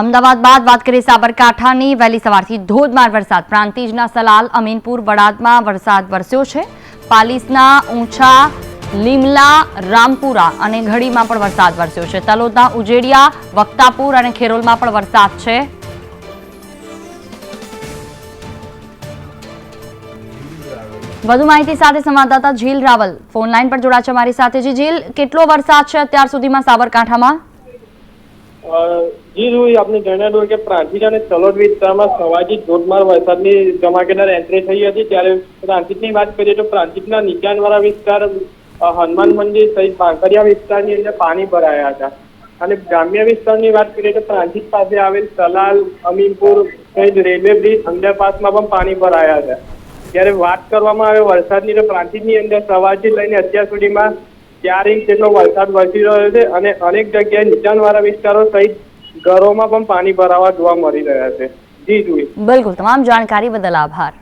અમદાવાદ બાદ વાત કરીએ સાબરકાંઠાની. વહેલી સવારથી ધોધમાર વરસાદ. પ્રાંતિજના સલાલ, અમીનપુર, વડાદમાં વરસાદ વરસ્યો છે. પાલીસના ઊંચા, લીમલા, રામપુરા અને ઘડીમાં પણ વરસાદ વરસ્યો છે. તલોદના ઉજેડિયા, વક્તાપુર અને ખેરોલમાં પણ વરસાદ છે. વધુ માહિતી સાથે સંવાદદાતા ઝીલ રાવલ ફોન લાઈન પર જોડા છે મારી સાથે. જી ઝીલ કેટલો વરસાદ છે અત્યાર સુધીમાં સાબરકાંઠામાં? જી જોઈ આપને જણાવ્યું કે પ્રાંતિજ અને તલોદ વિસ્તારમાં સવારથી ધોધમાર વરસાદની ધમાકેદાર એન્ટ્રી થઈ હતી. ત્યારે પ્રાંતિજની વાત કરીએ તો પ્રાંતિજના નીચાણવાળા વિસ્તાર હનુમાન મંદિર સહિત બાંકરિયા વિસ્તારની અંદર પાણી ભરાયા હતા. અને ગ્રામ્ય વિસ્તારની વાત કરીએ તો પ્રાંતિજ પાસે આવેલ સલાલ અમીનપુર સહિત રેલવે બ્રિજ અંડરપાસમાં પણ પાણી ભરાયા હતા. જ્યારે વાત કરવામાં આવે વરસાદની તો પ્રાંતિજની અંદર સવારથી લઈને અત્યાર સુધીમાં ચાર ઇંચ જેટલો વરસાદ વરસી રહ્યો છે અને અનેક જગ્યાએ નીચાણવાળા વિસ્તારો સહિત ઘરોમાં પણ પાણી ભરાવા જોવા મળી રહ્યા છે. જી જુઈ બિલકુલ, તમામ જાણકારી બદલ આભાર.